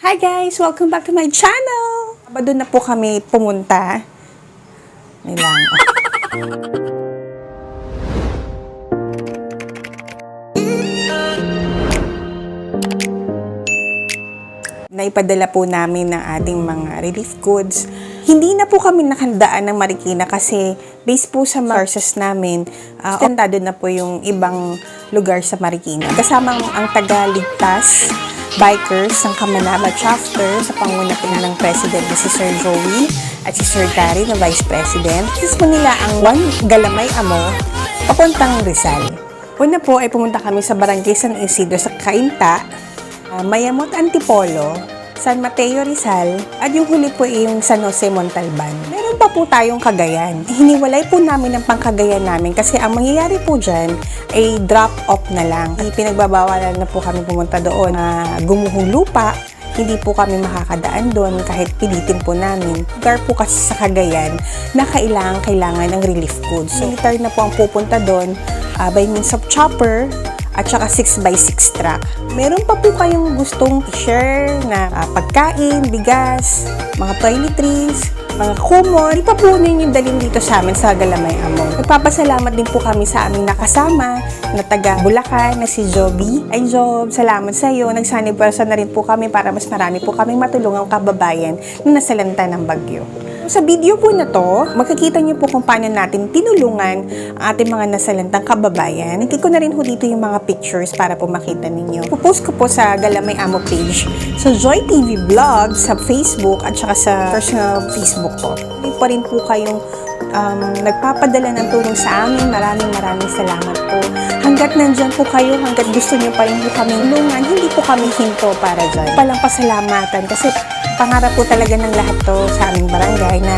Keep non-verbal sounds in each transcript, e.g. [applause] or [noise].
Hi guys! Welcome back to my channel! Ba doon na po kami pumunta. May lang. [laughs] Naipadala po namin ng ating mga relief goods. Hindi na po kami nakandaan ng Marikina kasi based po sa sources namin, uh, ostentado na po yung ibang lugar sa Marikina. Kasamang ang taga-ligtas, bikers ng Kamanama chapter sa panguna po ng President na si Sir Joey at si Sir Gary na Vice President. Tis po nila ang One Galamay Amo papuntang Rizal. Una po ay pumunta kami sa Barangay San Isidro sa Cainta, uh, Mayamot Antipolo, San Mateo Rizal, at yung huli po ay yung San Jose Montalban. Meron pa po tayong Cagayan. Hiniwalay po namin ang pangkagayan namin kasi ang mangyayari po dyan ay drop off na lang. Pinagbabawalan na po kami pumunta doon na gumuhong lupa, hindi po kami makakadaan doon kahit pilitin po namin. Lugar po kasi sa Cagayan na kailangan kailangan ng relief goods. So, military na po ang pupunta doon uh, by means of chopper at saka 6x6 truck. Meron pa po kayong gustong i-share na uh, pagkain, bigas, mga toiletries, mga kumon, di pa po dito sa amin sa Galamay Amon. Nagpapasalamat din po kami sa aming nakasama na taga Bulacan na si Joby. Ay Job, salamat sa iyo. Nagsanib person na rin po kami para mas marami po kaming matulungang kababayan na nasalanta ng bagyo. Sa video po na to, makikita niyo po kung paano natin tinulungan ang ating mga nasalantang kababayan. Hindi ko na rin ho dito yung mga pictures para po makita ninyo. Pupost ko po sa Galamay Amo page sa Joy TV Vlog sa Facebook at saka sa personal Facebook ko. Hindi pa rin po kayong um, nagpapadala ng tulong sa amin. Maraming maraming salamat po. Hanggat nandyan po kayo, hanggat gusto niyo pa rin po kami tulungan, hindi po kami hinto para dyan. Palang pasalamatan kasi pangarap po talaga ng lahat to sa aming barangay na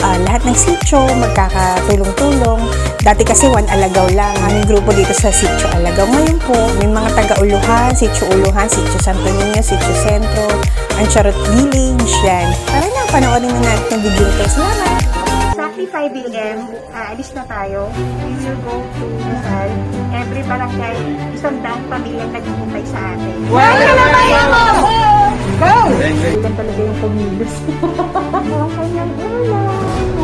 uh, lahat ng sityo magkakatulong-tulong. Dati kasi one alagaw lang. Aming grupo dito sa sityo alagaw. Ngayon po, may mga taga-uluhan, sityo uluhan, sityo Santo Niño, sityo Sentro, ang Charot Village, yan. Tara na, panoorin na natin yung video ito. Salamat! Exactly 5 a.m., aalis na tayo. We will go to Rizal. Every barangay, isang daang pamilya naghihintay sa atin. Wow! Go! Ilan talaga yung kumilos. Kanyang ulam.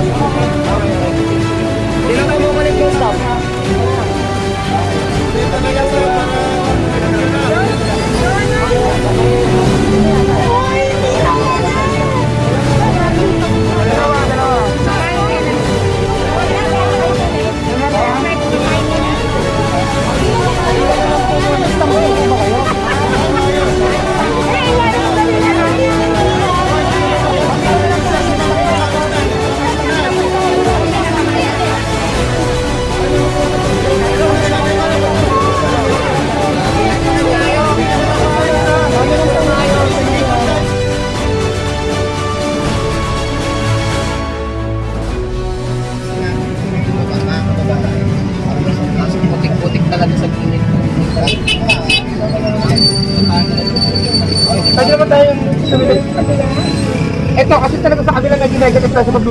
Putik-putik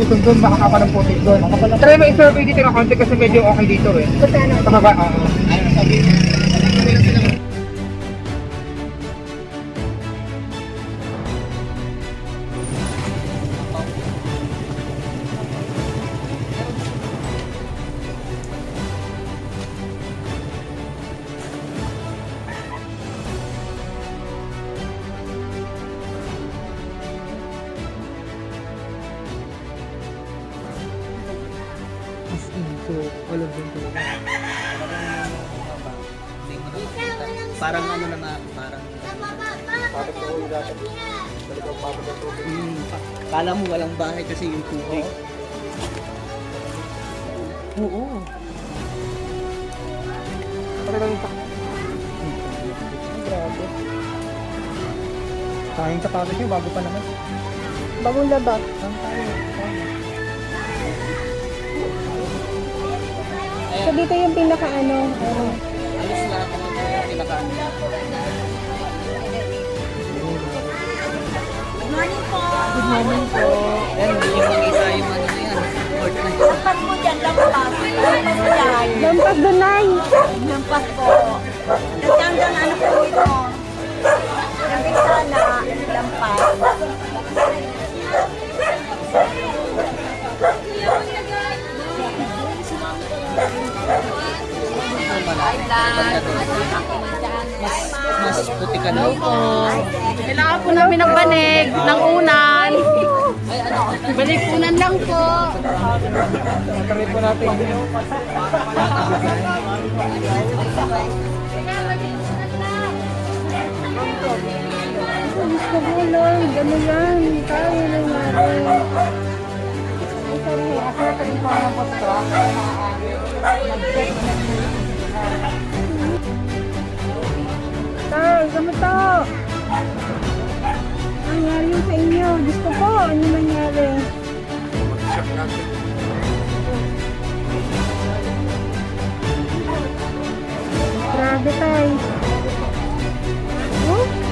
paglusong doon, makakapa ng putik doon. Try mo i-survey dito ng konti kasi medyo okay dito eh. Sa baba, oo. Parang ano na nga, parang... Hmm, kala mo walang bahay kasi yung tubig. Oo. Talagang sa... Grabe. Nyo, bago pa naman. Bagong labas. Saan tayo? So dito yung pinaka ano, ano, Alos lahat ng mga pinakaano. Good morning po. Yan, hindi mo makita yung ano na yan. Yan. Lampas mo dyan, lampas. Lampas mo dyan. Lampas puti ka na. Kailangan po namin ng banig, ng unan. Banig unan lang po. Try po natin. Gusto ko lang, gano'n yan. Tayo nangyari. Ako na tayo pa ng potra. Tay, kamusta? Nangyari yun sa inyo? Gusto ko, ano nangyari? Grabe tay. Oh?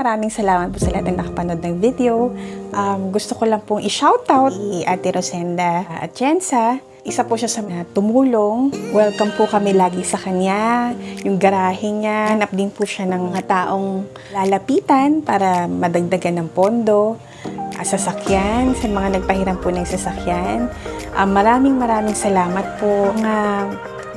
Maraming salamat po sa lahat ng nakapanood ng video. Um, gusto ko lang pong i-shoutout si Ate Rosenda Atienza. Isa po siya sa mga tumulong. Welcome po kami lagi sa kanya. Yung garahe niya. Hanap din po siya ng mga taong lalapitan para madagdagan ng pondo. Ah, sasakyan, sa mga nagpahiram po ng sasakyan. Ah, maraming maraming salamat po nga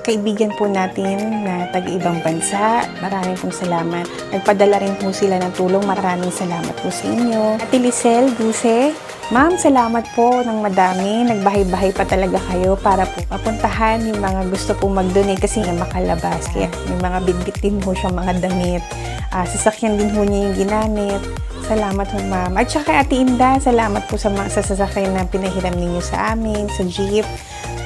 kaibigan po natin na taga-ibang bansa. Maraming pong salamat. Nagpadala rin po sila ng tulong. Maraming salamat po sa inyo. Ate Lisel, Duse, Ma'am, salamat po ng madami. Nagbahay-bahay pa talaga kayo para po mapuntahan yung mga gusto po mag-donate kasi nga makalabas. Kaya may mga bitbit din po siya mga damit. Ah, sasakyan din po niya yung ginamit. Salamat po, ma'am. At saka, Ate Inda, salamat po sa, sa sasakyan na pinahiram ninyo sa amin, sa jeep.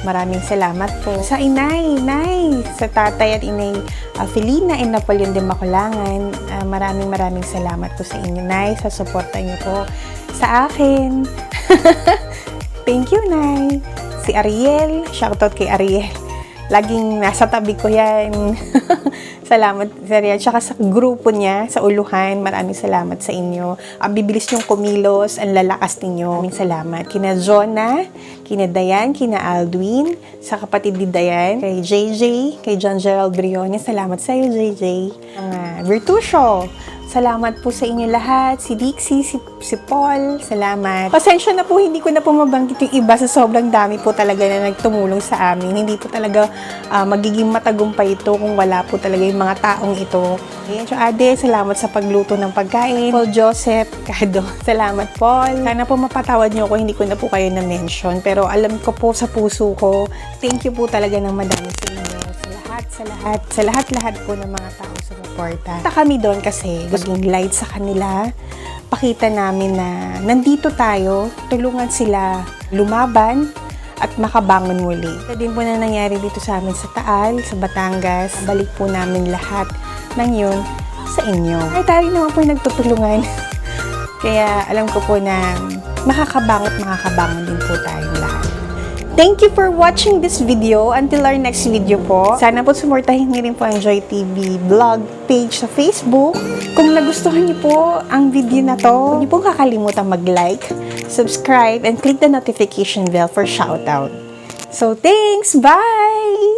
Maraming salamat po. Sa inay, inay, sa tatay at inay uh, Felina and Napoleon de Maculangan, ah, maraming maraming salamat po sa inyo, nay, sa suporta niyo po sa akin. [laughs] Thank you, nay. Si Ariel, shoutout kay Ariel. Laging nasa tabi ko yan. [laughs] salamat, Sir Ariel. Tsaka sa grupo niya, sa uluhan, maraming salamat sa inyo. Ang bibilis niyong kumilos, ang lalakas ninyo. Maraming salamat. Kina Jonah, kina Dayan, kina Aldwin, sa kapatid ni Dayan, kay JJ, kay John Gerald Briones. Salamat sa iyo, JJ. Mga Virtusio, Salamat po sa inyo lahat. Si Dixie, si, si Paul, salamat. Pasensya na po, hindi ko na po mabanggit yung iba sa sobrang dami po talaga na nagtumulong sa amin. Hindi po talaga ah, magiging matagumpay ito kung wala po talaga yung mga taong ito. Ayan, so Ade, salamat sa pagluto ng pagkain. Paul Joseph, Kado, [laughs] salamat Paul. Sana po mapatawad niyo ako, hindi ko na po kayo na-mention. Pero alam ko po sa puso ko, thank you po talaga ng madami sa inyo. Sa lahat, sa lahat, sa lahat-lahat po ng mga tao sa suporta. Punta kami doon kasi maging light sa kanila. Pakita namin na nandito tayo, tulungan sila lumaban at makabangon muli. Ito din po na nangyari dito sa amin sa Taal, sa Batangas. Balik po namin lahat ng yun sa inyo. Ay, tayo naman po nagtutulungan. [laughs] Kaya alam ko po na makakabangot, makakabangon din po tayong lahat. Thank you for watching this video. Until our next video po. Sana po sumurtahin niyo rin po ang Joy TV vlog page sa Facebook. Kung nagustuhan niyo po ang video na to, huwag niyo pong kakalimutan mag-like, subscribe, and click the notification bell for shoutout. So, thanks! Bye!